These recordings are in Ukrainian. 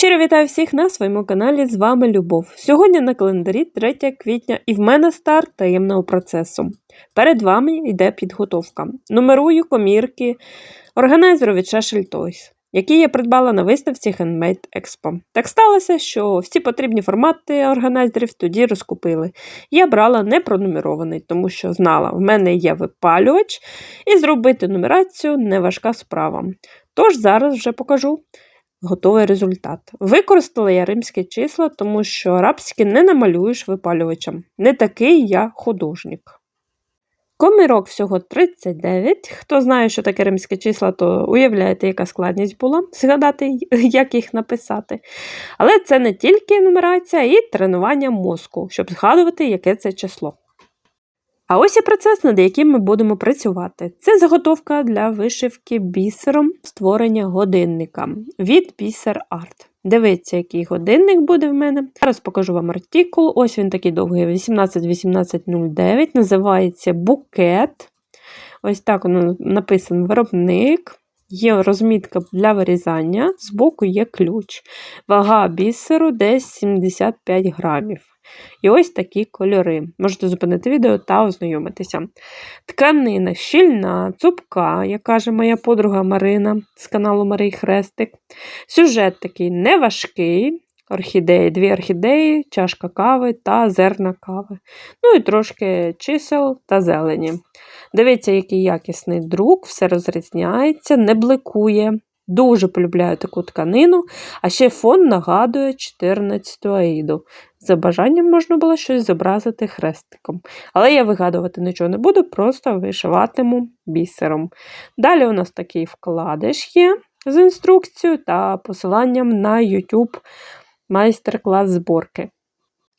Щиро вітаю всіх на своєму каналі. З вами Любов. Сьогодні на календарі 3 квітня і в мене старт таємного процесу. Перед вами йде підготовка. Нумерую комірки органайзеру від Shashel Toys, які я придбала на виставці Handmade Expo. Так сталося, що всі потрібні формати органайзерів тоді розкупили. Я брала не пронумерований, тому що знала, в мене є випалювач, і зробити нумерацію не важка справа. Тож зараз вже покажу готовий результат. Використала я римські числа, тому що арабські не намалюєш випалювачем. Не такий я художник. Комірок всього 39. Хто знає, що таке римські числа, то уявляєте, яка складність була згадати, як їх написати. Але це не тільки нумерація, і тренування мозку, щоб згадувати, яке це число. А ось і процес, над яким ми будемо працювати. Це заготовка для вишивки бісером створення годинника від Бісер Арт. Дивіться, який годинник буде в мене. Зараз покажу вам артикул. Ось він такий довгий: 181809. Називається букет. Ось так воно написано виробник. Є розмітка для вирізання, збоку є ключ. Вага бісеру десь 75 грамів. І ось такі кольори. Можете зупинити відео та ознайомитися. Тканина щільна, цупка, як каже моя подруга Марина з каналу Марій Хрестик. Сюжет такий неважкий. Орхідеї, дві орхідеї, чашка кави та зерна кави. Ну і трошки чисел та зелені. Дивіться, який якісний друк, все розрізняється, не бликує. Дуже полюбляю таку тканину, а ще фон нагадує 14-ту аїду. За бажанням можна було щось зобразити хрестиком. Але я вигадувати нічого не буду, просто вишиватиму бісером. Далі у нас такий вкладиш є з інструкцією та посиланням на YouTube майстер-клас зборки.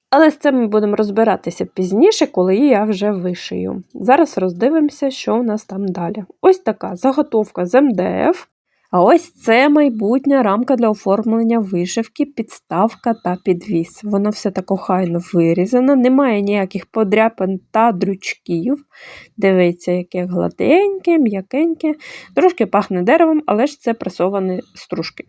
Але з цим ми будемо розбиратися пізніше, коли я вже вишию. Зараз роздивимося, що у нас там далі. Ось така заготовка з МДФ. А ось це майбутня рамка для оформлення вишивки, підставка та підвіс. Вона все так охайно вирізана, немає ніяких подряпин та дрючків. Дивіться, яке гладеньке, м'якеньке, трошки пахне деревом, але ж це пресовані стружки.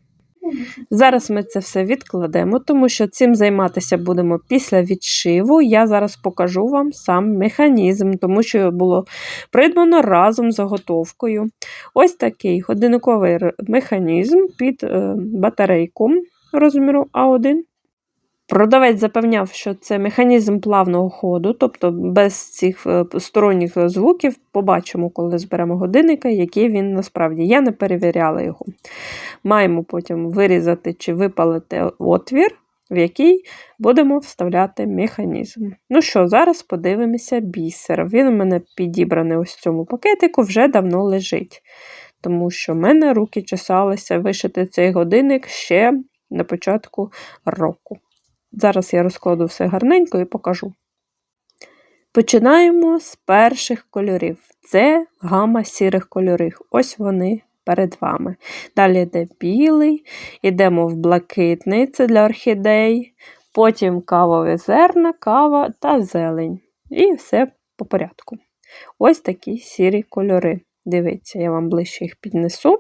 Зараз ми це все відкладемо, тому що цим займатися будемо після відшиву. Я зараз покажу вам сам механізм, тому що було придбано разом з заготовкою. Ось такий годинниковий механізм під е, батарейку розміру А1. Продавець запевняв, що це механізм плавного ходу, тобто без цих е, сторонніх звуків побачимо, коли зберемо годинника, який він насправді. Я не перевіряла його. Маємо потім вирізати чи випалити отвір, в який будемо вставляти механізм. Ну що, зараз подивимося бісер. Він у мене підібраний ось в цьому пакетику, вже давно лежить. Тому що в мене руки чесалися вишити цей годинник ще на початку року. Зараз я розкладу все гарненько і покажу. Починаємо з перших кольорів. Це гама сірих кольорів. Ось вони перед вами. Далі йде білий, йдемо в блакитний, це для орхідей, потім кавові зерна, кава та зелень. І все по порядку. Ось такі сірі кольори. Дивіться, я вам ближче їх піднесу.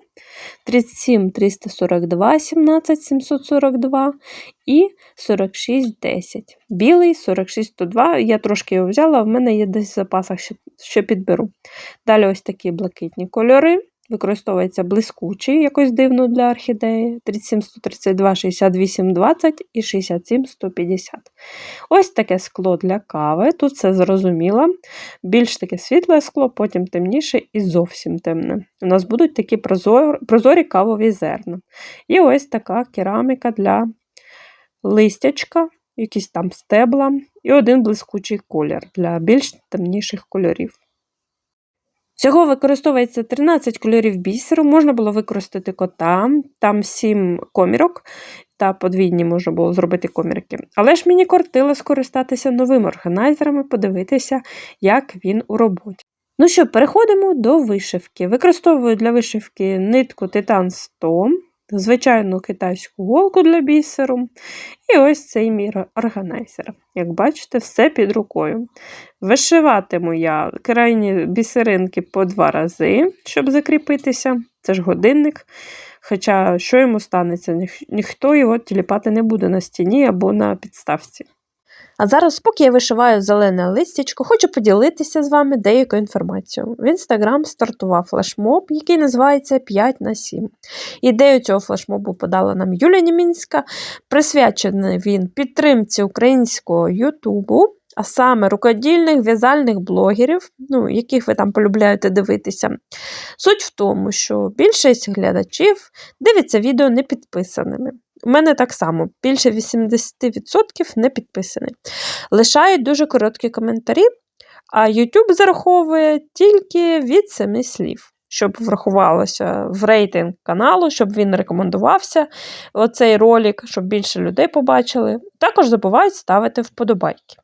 37 342, 17 742 і 46 10. Білий 46 102. Я трошки його взяла, в мене є десь в запасах, що підберу. Далі ось такі блакитні кольори. Використовується блискучий, якось дивно для орхідеї 37 132, 68 20 і 67 150. Ось таке скло для кави. Тут все зрозуміло. Більш таке світле скло, потім темніше і зовсім темне. У нас будуть такі прозорі, прозорі кавові зерна. І ось така кераміка для листячка, якісь там стебла, і один блискучий колір для більш темніших кольорів. Всього використовується 13 кольорів бісеру, можна було використати кота, там 7 комірок, та подвійні можна було зробити комірки. Але ж мені кортило скористатися новими органайзерами, подивитися, як він у роботі. Ну що, переходимо до вишивки. Використовую для вишивки нитку Титан 100 звичайну китайську голку для бісеру. І ось цей мій органайзер. Як бачите, все під рукою. Вишиватиму я крайні бісеринки по два рази, щоб закріпитися. Це ж годинник. Хоча, що йому станеться, ніхто його тіліпати не буде на стіні або на підставці. А зараз, поки я вишиваю зелене листячко, хочу поділитися з вами деякою інформацією. В інстаграм стартував флешмоб, який називається 5 на 7. Ідею цього флешмобу подала нам Юлія Німінська. Присвячений він підтримці українського Ютубу, а саме рукодільних в'язальних блогерів, ну, яких ви там полюбляєте дивитися. Суть в тому, що більшість глядачів дивиться відео не підписаними. У мене так само, більше 80% не підписані. Лишають дуже короткі коментарі, а YouTube зараховує тільки від семи слів. Щоб врахувалося в рейтинг каналу, щоб він рекомендувався оцей ролик, щоб більше людей побачили. Також забувають ставити вподобайки.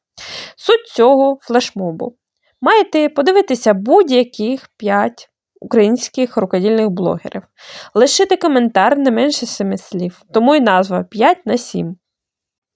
Суть цього флешмобу. Маєте подивитися будь-яких 5 українських рукодільних блогерів. Лишити коментар не менше 7 слів, тому і назва 5 на 7.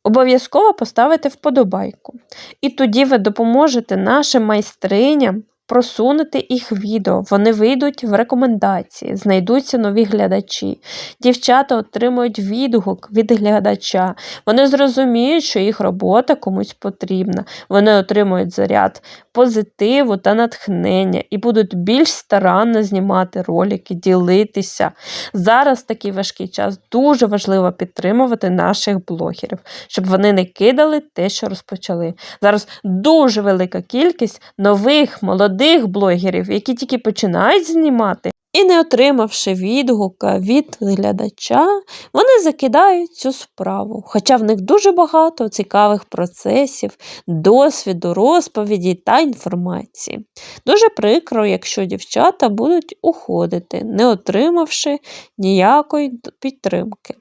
Обов'язково поставити вподобайку. І тоді ви допоможете нашим майстриням просунути їх відео. Вони вийдуть в рекомендації, знайдуться нові глядачі. Дівчата отримують відгук від глядача. Вони зрозуміють, що їх робота комусь потрібна. Вони отримують заряд позитиву та натхнення і будуть більш старанно знімати ролики, ділитися. Зараз такий важкий час дуже важливо підтримувати наших блогерів, щоб вони не кидали те, що розпочали. Зараз дуже велика кількість нових молодих блогерів, які тільки починають знімати. І не отримавши відгука від глядача, вони закидають цю справу. Хоча в них дуже багато цікавих процесів, досвіду, розповіді та інформації. Дуже прикро, якщо дівчата будуть уходити, не отримавши ніякої підтримки.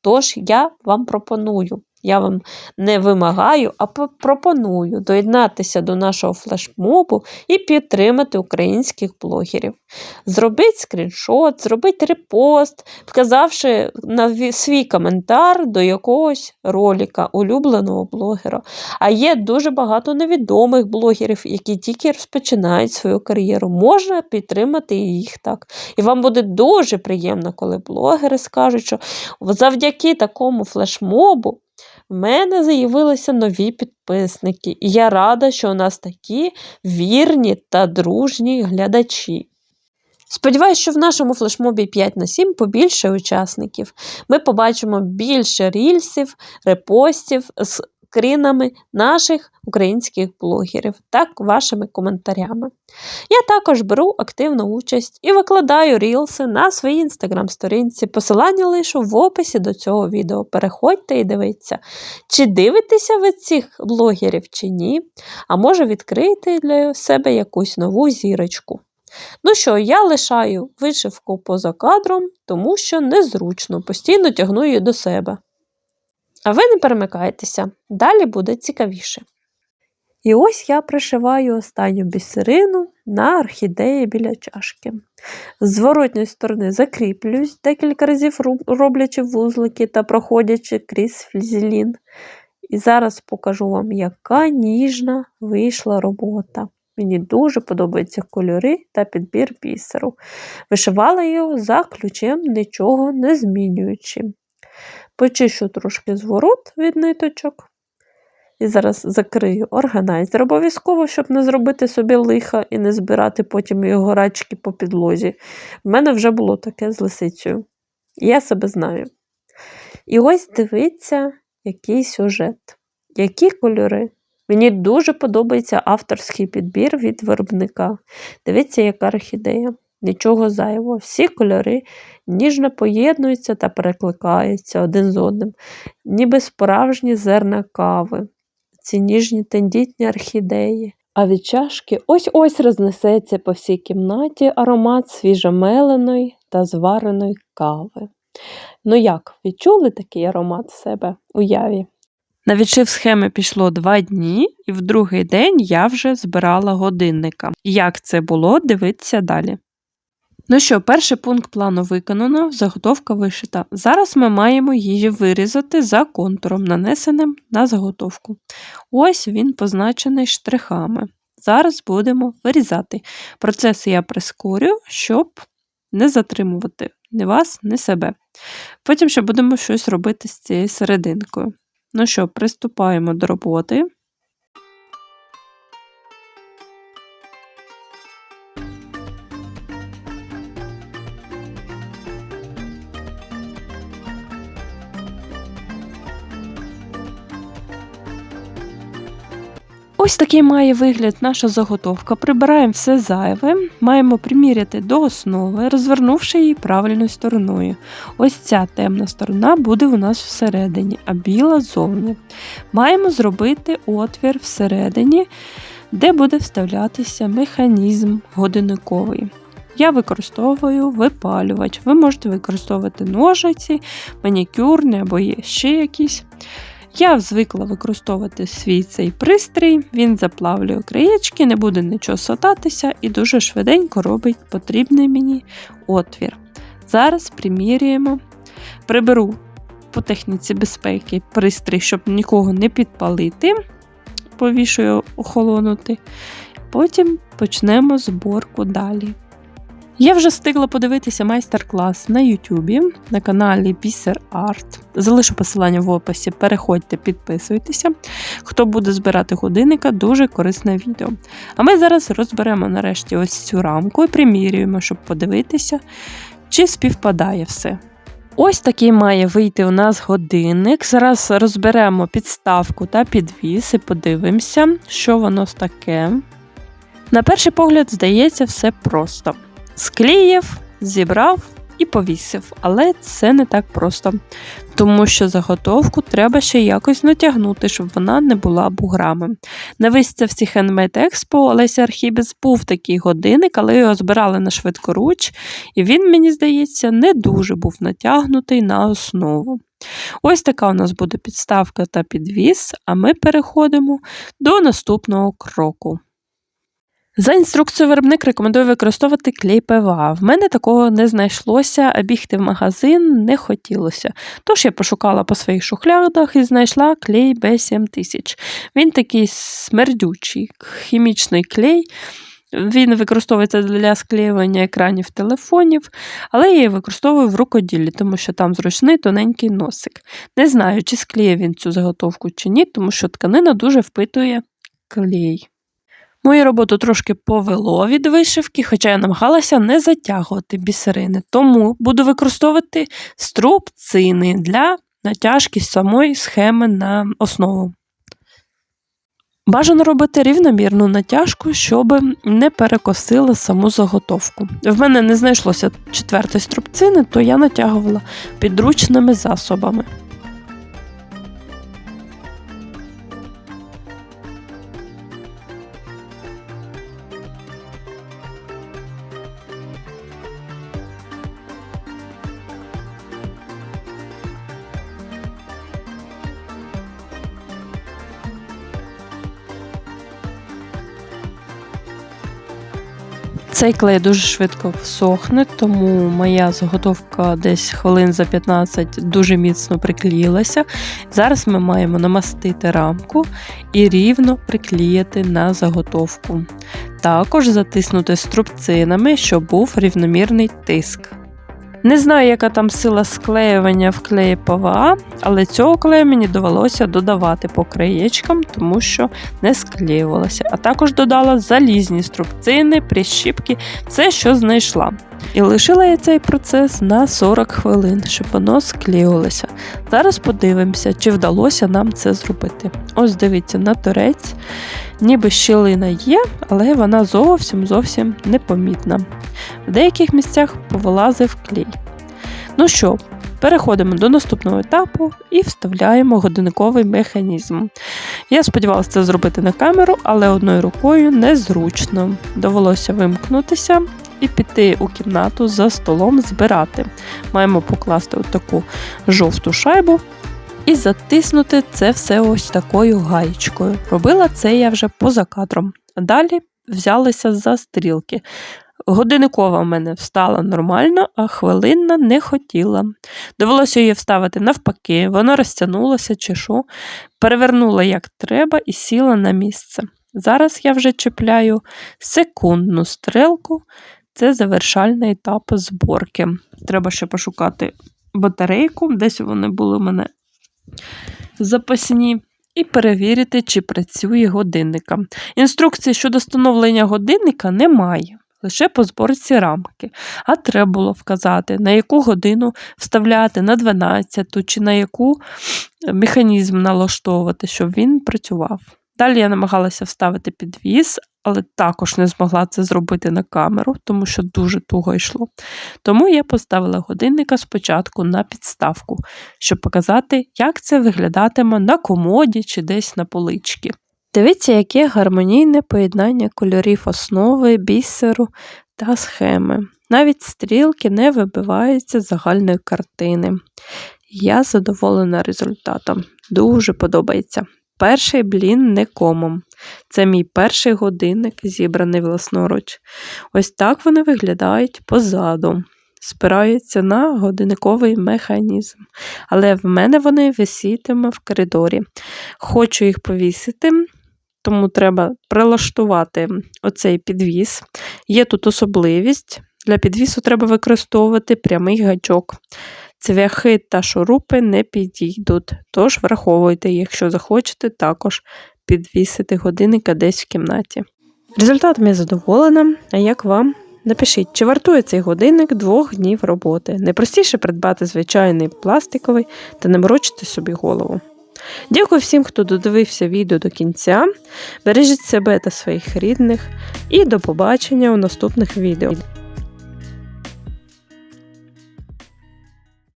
Тож я вам пропоную. Я вам не вимагаю, а пропоную доєднатися до нашого флешмобу і підтримати українських блогерів. Зробіть скріншот, зробіть репост, вказавши на свій коментар до якогось ролика улюбленого блогера. А є дуже багато невідомих блогерів, які тільки розпочинають свою кар'єру. Можна підтримати їх так. І вам буде дуже приємно, коли блогери скажуть, що завдяки такому флешмобу. В мене з'явилися нові підписники, і я рада, що у нас такі вірні та дружні глядачі. Сподіваюсь, що в нашому флешмобі 5 на 7 побільше учасників. Ми побачимо більше рільсів, репостів з скрінами наших українських блогерів, так вашими коментарями. Я також беру активну участь і викладаю рілси на своїй інстаграм-сторінці. Посилання лишу в описі до цього відео. Переходьте і дивіться, чи дивитеся ви цих блогерів чи ні, а може відкрити для себе якусь нову зірочку. Ну що, я лишаю вишивку поза кадром, тому що незручно, постійно тягну її до себе. А ви не перемикайтеся, далі буде цікавіше. І ось я пришиваю останню бісерину на орхідеї біля чашки. З зворотньої сторони закріплююсь декілька разів, роблячи вузлики та проходячи крізь флізелін. І зараз покажу вам, яка ніжна вийшла робота. Мені дуже подобаються кольори та підбір бісеру. Вишивала його за ключем, нічого не змінюючи. Почищу трошки зворот від ниточок. І зараз закрию органайзер обов'язково, щоб не зробити собі лиха і не збирати потім його рачки по підлозі. В мене вже було таке з лисицею. Я себе знаю. І ось дивіться, який сюжет, які кольори. Мені дуже подобається авторський підбір від виробника. Дивіться, яка орхідея. Нічого зайвого. Всі кольори ніжно поєднуються та перекликаються один з одним, ніби справжні зерна кави. Ці ніжні тендітні орхідеї. А від чашки ось-ось рознесеться по всій кімнаті аромат свіжомеленої та звареної кави. Ну як, відчули такий аромат в себе уяві? На відшив схеми пішло два дні, і в другий день я вже збирала годинника. Як це було, дивіться далі. Ну що, перший пункт плану виконано, заготовка вишита. Зараз ми маємо її вирізати за контуром, нанесеним на заготовку. Ось він позначений штрихами. Зараз будемо вирізати. Процес я прискорю, щоб не затримувати ні вас, ні себе. Потім ще будемо щось робити з цією серединкою. Ну що, приступаємо до роботи. Ось такий має вигляд наша заготовка. Прибираємо все зайве, маємо приміряти до основи, розвернувши її правильною стороною. Ось ця темна сторона буде у нас всередині, а біла зовні. Маємо зробити отвір всередині, де буде вставлятися механізм годинниковий. Я використовую випалювач. Ви можете використовувати ножиці, манікюрні або є ще якісь. Я звикла використовувати свій цей пристрій, він заплавлює краєчки, не буде нічого сотатися і дуже швиденько робить потрібний мені отвір. Зараз примірюємо, приберу по техніці безпеки пристрій, щоб нікого не підпалити, повішую охолонути. Потім почнемо зборку далі. Я вже встигла подивитися майстер-клас на Ютубі на каналі Бісер Арт. Залишу посилання в описі. Переходьте, підписуйтеся. Хто буде збирати годинника, дуже корисне відео. А ми зараз розберемо нарешті ось цю рамку і примірюємо, щоб подивитися, чи співпадає все. Ось такий має вийти у нас годинник. Зараз розберемо підставку та підвіс і подивимося, що воно таке. На перший погляд, здається, все просто склеїв, зібрав і повісив, але це не так просто, тому що заготовку треба ще якось натягнути, щоб вона не була буграми. На виставці Handmade Expo Олеся Архібіс був такий годинник, але його збирали на швидкоруч, і він, мені здається, не дуже був натягнутий на основу. Ось така у нас буде підставка та підвіс, а ми переходимо до наступного кроку. За інструкцією виробник рекомендує використовувати клей ПВА. В мене такого не знайшлося, а бігти в магазин не хотілося. Тож я пошукала по своїх шухлядах і знайшла клей B7000. Він такий смердючий, хімічний клей. Він використовується для склеювання екранів телефонів, але я її використовую в рукоділлі, тому що там зручний тоненький носик. Не знаю, чи склеє він цю заготовку чи ні, тому що тканина дуже впитує клей. Мою роботу трошки повело від вишивки, хоча я намагалася не затягувати бісерини, тому буду використовувати струбцини для натяжки самої схеми на основу. Бажано робити рівномірну натяжку, щоб не перекосила саму заготовку. В мене не знайшлося четвертої струбцини, то я натягувала підручними засобами. Цей клей дуже швидко всохне, тому моя заготовка десь хвилин за 15 дуже міцно приклеїлася. Зараз ми маємо намастити рамку і рівно приклеїти на заготовку. Також затиснути струбцинами, щоб був рівномірний тиск. Не знаю, яка там сила склеювання в клеї ПВА, але цього клею мені довелося додавати по краєчкам, тому що не склеювалася. А також додала залізні струбцини, прищіпки, все, що знайшла. І лишила я цей процес на 40 хвилин, щоб воно склеювалося. Зараз подивимося, чи вдалося нам це зробити. Ось дивіться, на торець, ніби щілина є, але вона зовсім зовсім непомітна. В деяких місцях повилазив клей. Ну що, переходимо до наступного етапу і вставляємо годинниковий механізм. Я сподівалася це зробити на камеру, але одною рукою незручно. Довелося вимкнутися і піти у кімнату за столом збирати. Маємо покласти таку жовту шайбу. І затиснути це все ось такою гаєчкою.Робила це я вже поза кадром. Далі взялися за стрілки. Годинникова в мене встала нормально, а хвилинна не хотіла. Довелося її вставити навпаки, вона розтягнулася чи що, перевернула як треба і сіла на місце. Зараз я вже чіпляю секундну стрелку це завершальний етап зборки. Треба ще пошукати батарейку, десь вони були у мене запасні, і перевірити, чи працює годинника. Інструкції щодо встановлення годинника немає. Лише по зборці рамки. А треба було вказати, на яку годину вставляти на 12 чи на яку механізм налаштовувати, щоб він працював. Далі я намагалася вставити підвіз, але також не змогла це зробити на камеру, тому що дуже туго йшло. Тому я поставила годинника спочатку на підставку, щоб показати, як це виглядатиме на комоді чи десь на поличці. Дивіться, яке гармонійне поєднання кольорів основи, бісеру та схеми. Навіть стрілки не вибиваються з загальної картини. Я задоволена результатом. Дуже подобається. Перший блін не комом. Це мій перший годинник, зібраний власноруч. Ось так вони виглядають позаду. Спираються на годинниковий механізм. Але в мене вони висітиме в коридорі. Хочу їх повісити, тому треба прилаштувати оцей підвіс. Є тут особливість. Для підвісу треба використовувати прямий гачок. Цвяхи та шурупи не підійдуть, тож враховуйте, якщо захочете, також підвісити годинника десь в кімнаті. Результатом я задоволена, а як вам? Напишіть, чи вартує цей годинник двох днів роботи. Найпростіше придбати звичайний пластиковий та не морочити собі голову. Дякую всім, хто додивився відео до кінця. Бережіть себе та своїх рідних і до побачення у наступних відео.